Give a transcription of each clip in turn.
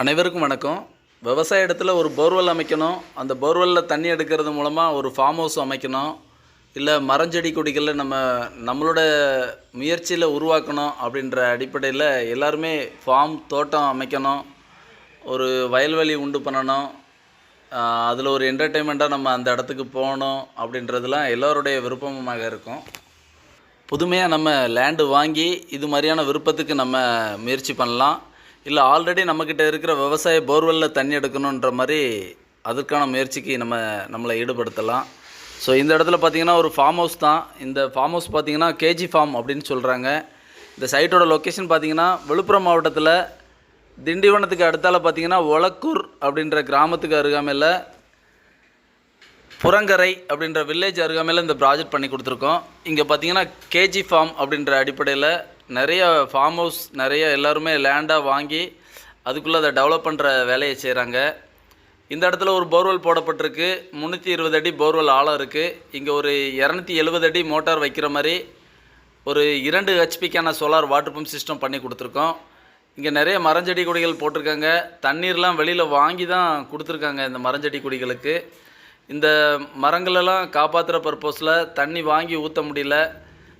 அனைவருக்கும் வணக்கம். விவசாய இடத்துல ஒரு போர்வெல் அமைக்கணும். அந்த போர்வெல்லில் தண்ணி எடுக்கிறது மூலமாக ஒரு ஃபார்ம் ஹவுஸ் அமைக்கணும். இல்லை மரஞ்செடி கொடிகளை நம்ம நம்மளோட முயற்சியில் உருவாக்கணும் அப்படின்ற அடிப்படையில் எல்லாருமே ஃபார்ம் தோட்டம் அமைக்கணும். ஒரு வயல்வெளி உண்டு பண்ணணும். அதில் ஒரு என்டர்டெயின்மெண்ட்டாக நம்ம அந்த இடத்துக்கு போகணும் அப்படின்றதுலாம் எல்லோருடைய விருப்பமாக இருக்கும். புதுமையாக நம்ம லேண்டு வாங்கி இது மாதிரியான விருப்பத்துக்கு நம்ம முயற்சி பண்ணலாம். இல்லை ஆல்ரெடி நம்மக்கிட்ட இருக்கிற விவசாய போர்வெல்லில் தண்ணி எடுக்கணுன்ற மாதிரி அதற்கான முயற்சிக்கு நம்ம நம்மளை ஈடுபடுத்தலாம். ஸோ இந்த இடத்துல பார்த்தீங்கன்னா ஒரு ஃபார்ம் ஹவுஸ் தான். இந்த ஃபார்ம் ஹவுஸ் பார்த்திங்கன்னா கேஜி ஃபார்ம் அப்படின்னு சொல்கிறாங்க இந்த சைட்டோட லொக்கேஷன் பார்த்தீங்கன்னா விழுப்புரம் மாவட்டத்தில் திண்டிவனத்துக்கு அடுத்தால் பார்த்தீங்கன்னா ஒலக்கூர் அப்படின்ற கிராமத்துக்கு அருகாமையில் புறங்கரை அப்படின்ற வில்லேஜ் அருகாமையில் இந்த ப்ராஜெக்ட் பண்ணி கொடுத்துருக்கோம். இங்கே பார்த்தீங்கன்னா கேஜி ஃபார்ம் அப்படின்ற அடிப்படையில் நிறைய ஃபார்ம் ஹவுஸ் நிறைய எல்லாருமே லேண்டாக வாங்கி அதுக்குள்ளே அதை டெவலப் பண்ணுற வேலையை செய்கிறாங்க இந்த இடத்துல ஒரு போர்வெல் போடப்பட்டிருக்கு. முந்நூற்றி இருபது அடி போர்வெல் ஆழம் இருக்குது இங்கே ஒரு இரநூத்தி எழுபது அடி மோட்டார் வைக்கிற மாதிரி ஒரு இரண்டு ஹெச்பிக்கான சோலார் வாட்டர் பம்ப் சிஸ்டம் பண்ணி கொடுத்துருக்கோம். இங்கே நிறைய மரஞ்செடி கொடிகள் போட்டிருக்காங்க. தண்ணீர்லாம் வெளியில் வாங்கி தான் கொடுத்துருக்காங்க இந்த மரஞ்செடி கொடிகளுக்கு. இந்த மரங்களெல்லாம் காப்பாற்றுற பர்பஸில் தண்ணி வாங்கி ஊற்ற முடியல.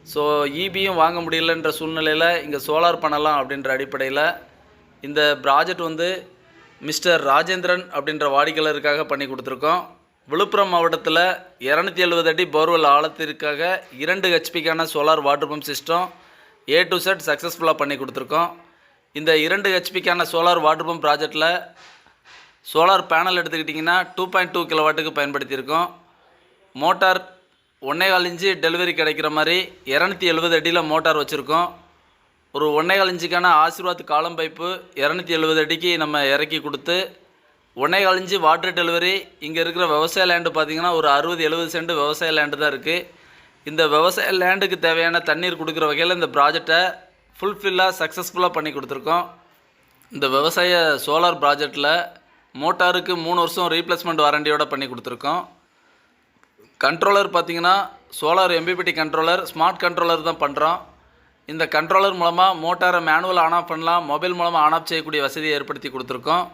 ஸோ ஈபியும் வாங்க முடியலன்ற சூழ்நிலையில் இங்கே சோலார் பண்ணலாம் அப்படின்ற அடிப்படையில் இந்த ப்ராஜெக்ட் வந்து மிஸ்டர் ராஜேந்திரன் அப்படின்ற வாடிக்கையாளருக்காக பண்ணி கொடுத்துருக்கோம். விழுப்புரம் மாவட்டத்தில் இரநூத்தி எழுபது அடி போர்வெல் ஆழத்திற்காக இரண்டு ஹெச்பிக்கான solar water pump system A to Z சக்ஸஸ்ஃபுல்லாக பண்ணி கொடுத்துருக்கோம். இந்த இரண்டு ஹெச்பிக்கான சோலார் வாட்டர் பம்ப் ப்ராஜெக்டில் சோலார் பேனல் எடுத்துக்கிட்டிங்கன்னா டூ பாயிண்ட் டூ கிலோவாட்டுக்கு பயன்படுத்தியிருக்கோம். மோட்டார் ஒன்றே கால் இன்ச்சு டெலிவரி கிடைக்கிற மாதிரி இரநூத்தி எழுபது அடியில் மோட்டார் வச்சுருக்கோம். ஒரு ஒன்றே கால் இன்ச்சுக்கான ஆசீர்வாத் காலம் பைப்பு இரநூத்தி எழுபது அடிக்கு நம்ம இறக்கி கொடுத்து ஒன்றே கால் இன்ச்சு வாட்டர் டெலிவரி இங்கே இருக்கிற விவசாய லேண்டு பார்த்திங்கன்னா ஒரு அறுபது எழுபது சென்ட் விவசாய லேண்டு தான் இருக்குது இந்த விவசாய லேண்டுக்கு தேவையான தண்ணீர் கொடுக்குற வகையில் இந்த ப்ராஜெக்டை ஃபுல்ஃபில்லாக சக்ஸஸ்ஃபுல்லாக பண்ணி கொடுத்துருக்கோம். இந்த விவசாய சோலார் ப்ராஜெக்டில் மோட்டாருக்கு மூணு வருஷம் ரீப்ளேஸ்மெண்ட் வாரண்டியோட பண்ணி கொடுத்துருக்கோம். கண்ட்ரோலர் பார்த்தீங்கன்னா solar MPPT controller smart controller தான் பண்ணுறோம் இந்த கண்ட்ரோலர் மூலமாக மோட்டாரை மேனுவல் ஆன் ஆஃப் பண்ணலாம். மொபைல் மூலமாக ஆன் ஆஃப் செய்யக்கூடிய வசதியை ஏற்படுத்தி கொடுத்துருக்கோம்.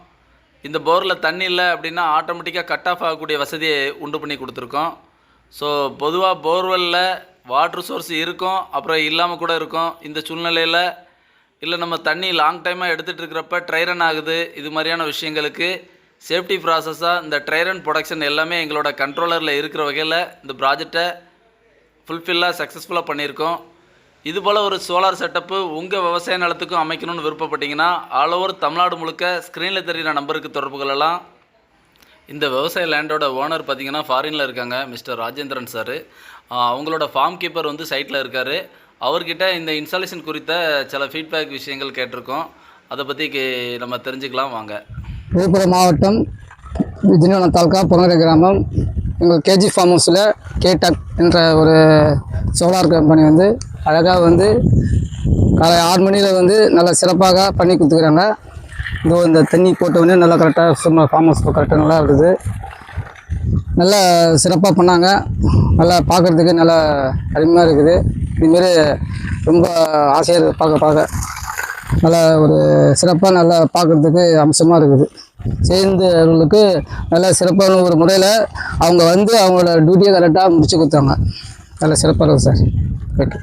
இந்த போரில் தண்ணி இல்லை அப்படின்னா ஆட்டோமேட்டிக்காக கட் ஆஃப் ஆகக்கூடிய வசதியை உண்டு பண்ணி கொடுத்துருக்கோம். ஸோ பொதுவாக போர்வெல்லில் வாட்டர் சோர்ஸ் இருக்கும். அப்புறம் இல்லாமல் கூட இருக்கும். இந்த சூழ்நிலையில் இல்லை நம்ம தண்ணி லாங் டைமாக எடுத்துகிட்டு இருக்கிறப்ப ட்ரைரன் ஆகுது. இது மாதிரியான விஷயங்களுக்கு சேஃப்டி ப்ராசஸாக இந்த ட்ரைரன் ப்ரொடக்ஷன் எல்லாமே எங்களோட கண்ட்ரோலரில் இருக்கிற வகையில் இந்த ப்ராஜெக்டை ஃபுல்ஃபில்லாக சக்ஸஸ்ஃபுல்லாக பண்ணியிருக்கோம். இது போல் ஒரு சோலார் செட்டப்பு உங்கள் விவசாய நிலத்துக்கும் அமைக்கணும்னு விருப்பப்பட்டீங்கன்னா ஆல் ஓவர் தமிழ்நாடு முழுக்க ஸ்க்ரீனில் தெரிகிற நம்பருக்கு தொடர்பு கொள்ளலாம். இந்த விவசாய லேண்டோட ஓனர் பார்த்தீங்கன்னா ஃபாரினில் இருக்காங்க மிஸ்டர் ராஜேந்திரன் சார் அவங்களோட ஃபார்ம் கீப்பர் வந்து சைட்டில் இருக்கார். அவர்கிட்ட இந்த இன்ஸ்டாலேஷன் குறித்த சில ஃபீட்பேக் விஷயங்கள் கேட்டிருக்கோம். அதை பற்றி நம்ம தெரிஞ்சுக்கலாம் வாங்க. விழுப்புரம் மாவட்டம் திண்டிவனம் தாலுக்கா புறநகர கிராமம். எங்கள் கேஜி ஃபார்ம் ஹவுஸில் கேடக் என்ற ஒரு சோலார் கம்பெனி வந்து அழகாக வந்து காலை ஆறு மணியில் வந்து நல்லா சிறப்பாக பண்ணி கொடுத்துக்கிறாங்க. இதோ இந்த தண்ணி போட்டவுடனே நல்லா கரெக்டாக சும்மா ஃபார்ம் ஹவுஸ் கரெக்டாக நல்லா இருக்குது நல்லா சிறப்பாக பண்ணாங்க. நல்லா பார்க்குறதுக்கு நல்லா அருமையாக இருக்குது. இதுமாரி ரொம்ப ஆசையாக இருக்குது பார்க்க பார்க்க. நல்லா ஒரு சிறப்பாக நல்லா பார்க்குறதுக்கு அம்சமாக இருக்குது. சேர்ந்தவர்களுக்கு நல்லா சிறப்பான ஒரு முறையில் அவங்க வந்து அவங்களோட டியூட்டியை கரெக்டாக முடிச்சு கொடுத்தாங்க. நல்லா சிறப்பாக இருக்குது சார். ஓகே